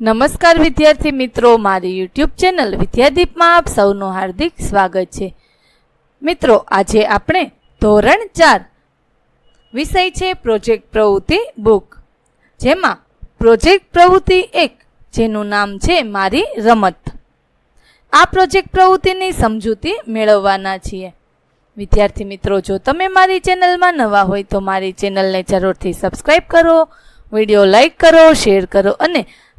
નમસ્કાર વિદ્યાર્થી મિત્રો, મારી યુટ્યુબ ચેનલ વિદ્યાદીપમાં આપ સૌનું હાર્દિક સ્વાગત છે. મિત્રો, આજે આપણે ધોરણ ચાર વિષય છે પ્રોજેક્ટ પ્રવૃત્તિ બુક જેમાં પ્રોજેક્ટ પ્રવૃત્તિ એક, જેનું નામ છે મારી રમત. આ પ્રોજેક્ટ પ્રવૃત્તિની સમજૂતી મેળવવાના છીએ. વિદ્યાર્થી મિત્રો, જો તમે મારી ચેનલમાં નવા હોય તો મારી ચેનલને જરૂરથી સબસ્ક્રાઈબ કરો, વીડિયો લાઈક કરો, શેર કરો અને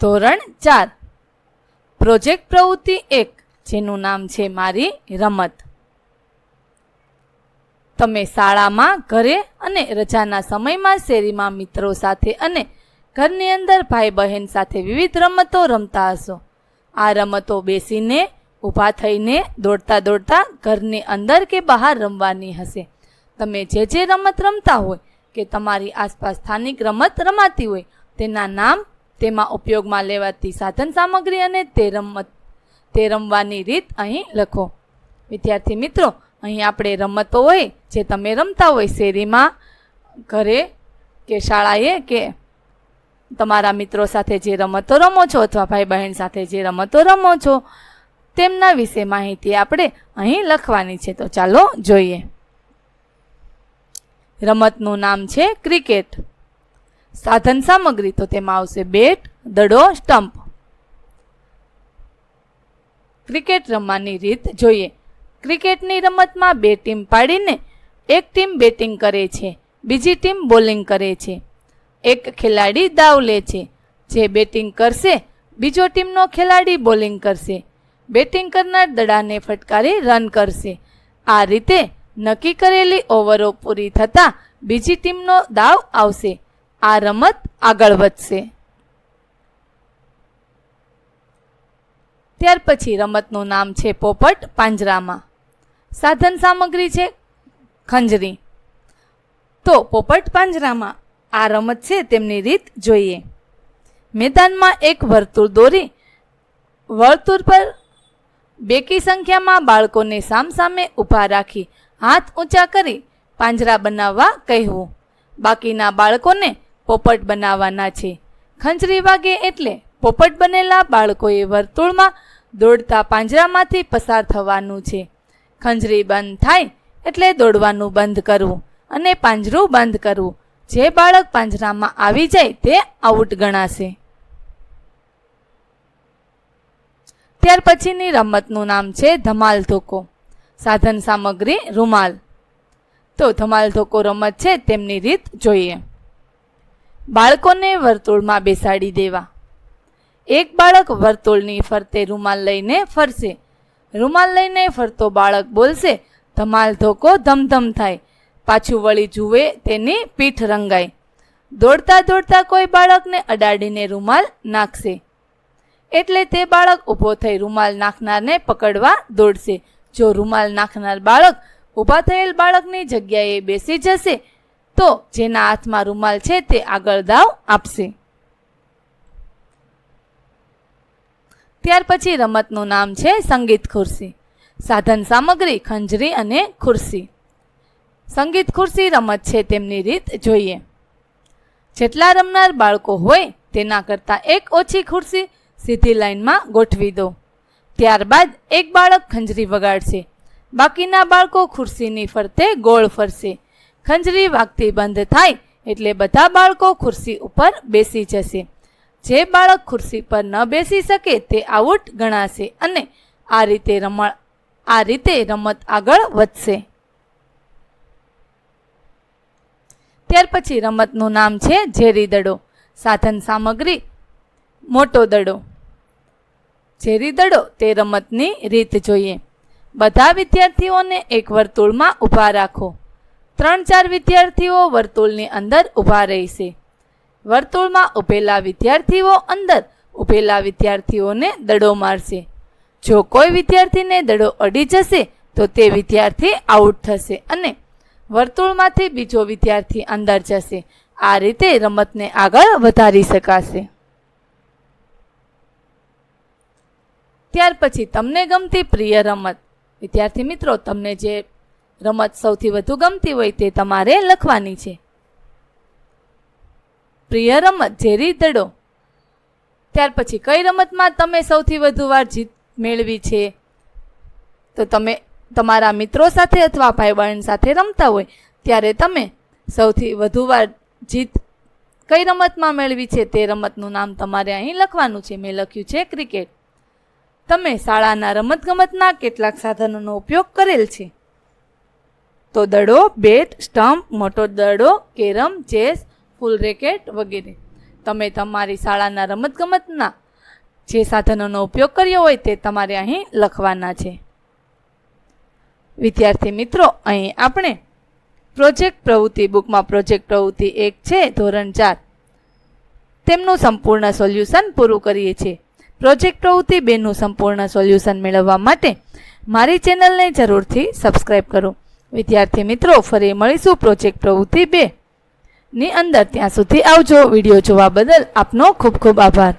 ધોરણ ચાર. પ્રોજેક્ટ પ્રવૃત્તિ એક, જેનું નામ છે મારી રમત. તમે શાળામાં, ઘરે અને રજાના સમયમાં શેરીમાં મિત્રો સાથે અને ઘરની અંદર ભાઈ બહેન સાથે વિવિધ રમતો રમતા હશો. આ રમતો બેસીને, ઊભા થઈને, દોડતા દોડતા ઘરની અંદર કે બહાર રમવાની હશે. તમે જે જે રમત રમતા હોય, કે તમારી આસપાસ સ્થાનિક રમત રમાતી હોય, તેના નામ તેમાં ઉપયોગમાં લેવાતી સાધન સામગ્રી અને તે રમત, તે રમવાની રીત અહીં લખો. વિદ્યાર્થી મિત્રો, અહીં આપણે રમતો હોય, જે તમે રમતા હોય, શેરીમાં, ઘરે કે શાળાએ કે તમારા મિત્રો સાથે જે રમતો રમો છો અથવા ભાઈ બહેન સાથે જે રમતો રમો છો, તેમના વિશે માહિતી આપણે અહીં લખવાની છે. તો ચાલો જોઈએ. રમતનું નામ છે ક્રિકેટ. સાધન સામગ્રી તો તેમાં આવશે બેટ, દડો સ્ટમ્પ ક્રિકેટ રમવાની રીત જોઈએ. ક્રિકેટની રમતમાં બે ટીમ પાડીને એક ટીમ બેટિંગ કરે છે, બીજી ટીમ બોલિંગ કરે છે. એક ખેલાડી દાવ લે છે, જે બેટિંગ કરશે, બીજો ટીમનો ખેલાડી બોલિંગ કરશે. બેટિંગ કરનાર દડાને ફટકારી રન કરશે. આ રીતે નક્કી કરેલી ઓવરો પૂરી થતાં બીજી ટીમનો દાવ આવશે. આ રમત આગળ વધશે. ત્યાર પછી રમતનું નામ છે પોપટ પાંજરામાં. સાધન સામગ્રી છે ખંજરી. તો પોપટ પાંજરામાં આ રમત છે તેમની રીત જોઈએ. મેદાનમાં એક વર્તુળ દોરી, વર્તુળ પર બેકી સંખ્યામાં બાળકોને સામસામે ઊભા રાખી હાથ ઊંચા કરી પાંજરા બનાવવા કહેવું. બાકીના બાળકોને પોપટ બનાવવાના છે. ખંજરી વાગે એટલે પોપટ બનેલા બાળકોએ વર્તુળમાં દોડતા પાંજરામાંથી પસાર થવાનું છે. ખંજરી બંધ થાય એટલે દોડવાનું બંધ કરવું અને પાંજરું બંધ કરવું. જે બાળક પાંજરામાં આવી જાય તે આઉટ ગણાશે. ત્યાર પછીની રમતનું નામ છે ધમાલ ધોકો. સાધન સામગ્રી રૂમાલ. તો ધમાલ ધોકો રમત છે તેમની રીત જોઈએ. બાળકોને વર્તુળમાં બેસાડી દેવા. એક બાળક વર્તુળની ફરતે રૂમાલ લઈને ફરશે. રૂમાલ લઈને ફરતો બાળક બોલશે, ધમાલ ધોકો, ધમધમ થાય. પાછું વળી જુએ તેની પીઠ રંગાય દોડતા દોડતા કોઈ બાળકને અડાડીને રૂમાલ નાખશે. એટલે તે બાળક ઊભો થઈ રૂમાલ નાખનારને પકડવા દોડશે. જો રૂમાલ નાખનાર બાળક ઊભા થયેલ બાળકની જગ્યાએ બેસી જશે તો જેના હાથમાં રૂમાલ છે તે આગળ દાવ આપશે. ત્યાર પછી રમતનું નામ છે સંગીત ખુરશી. સાધન સામગ્રી, ખંજરી અને ખુરશી. સંગીત ખુરશી રમત છે તેમની રીત જોઈએ. જેટલા રમનાર બાળકો હોય તેના કરતાં એક ઓછી ખુરશી સીધી લાઇનમાં ગોઠવી દો. ત્યારબાદ એક બાળક ખંજરી વગાડશે. બાકીના બાળકો ખુરશીની ફરતે ગોળ ફરશે. ખંજરી વાગતી બંધ થાય એટલે બધા બાળકો ખુરશી ઉપર બેસી જશે. જે બાળક ખુરશી પર ન બેસી શકે તે આઉટ ગણાશે અને આ રીતે રમણ આ રીતે રમત આગળ વધશે. ત્યાર પછી રમતનું નામ છે ઝેરી દડો. સાધન સામગ્રી, મોટો દડો. ઝેરી દડો તે રમતની રીત જોઈએ. બધા વિદ્યાર્થીઓને એક વર્તુળમાં ઊભા રાખો. ત્રણ ચાર વિદ્યાર્થીઓ વર્તુળની અંદર ઊભા રહેશે. વર્તુળમાં ઉભેલા વિદ્યાર્થીઓ અંદર ઉભેલા વિદ્યાર્થીઓને દડો મારશે. જો કોઈ વિદ્યાર્થીને દડો અડી જશે, તો તે વિદ્યાર્થી આઉટ થશે અને વર્તુળમાંથી બીજો વિદ્યાર્થી અંદર જશે. આ રીતે રમતને આગળ વધારી શકાશે. ત્યાર પછી તમને ગમતી પ્રિય રમત. વિદ્યાર્થી મિત્રો, તમને જે રમત સૌથી વધુ ગમતી હોય તે તમારે લખવાની છે. પ્રિય રમત, ઝેરી દડો. ત્યાર પછી કઈ રમતમાં તમે સૌથી વધુ વાર જીત મેળવી છે? તો તમે તમારા મિત્રો સાથે અથવા ભાઈ બહેન સાથે રમતા હોય, ત્યારે તમે સૌથી વધુ વાર જીત કઈ રમતમાં મેળવી છે તે રમતનું નામ તમારે અહીં લખવાનું છે. મેં લખ્યું છે ક્રિકેટ. તમે શાળાના રમતગમતના કેટલાક સાધનોનો ઉપયોગ કરેલ છે. તો દડો, બેટ સ્ટમ્પ મોટો દડો, કેરમ, ચેસ, ફૂલ રેકેટ વગેરે. તમે તમારી શાળાના રમતગમતના જે સાધનોનો ઉપયોગ કર્યો હોય તે તમારે અહીં લખવાના છે. વિદ્યાર્થી મિત્રો, અહીં આપણે પ્રોજેક્ટ પ્રવૃત્તિ બુકમાં પ્રોજેક્ટ પ્રવૃત્તિ એક છે, ધોરણ ચાર. તેમનું સંપૂર્ણ સોલ્યુશન પૂરું કરીએ છીએ. પ્રોજેક્ટ પ્રવૃત્તિ બેનું સંપૂર્ણ સોલ્યુશન મેળવવા માટે મારી ચેનલને જરૂરથી સબસ્ક્રાઈબ કરો. વિદ્યાર્થી મિત્રો, ફરી મળીશું પ્રોજેક્ટ પ્રવૃત્તિ બે ની અંદર. ત્યાં સુધી આવજો. વીડિયો જોવા બદલ આપનો ખૂબ ખૂબ આભાર.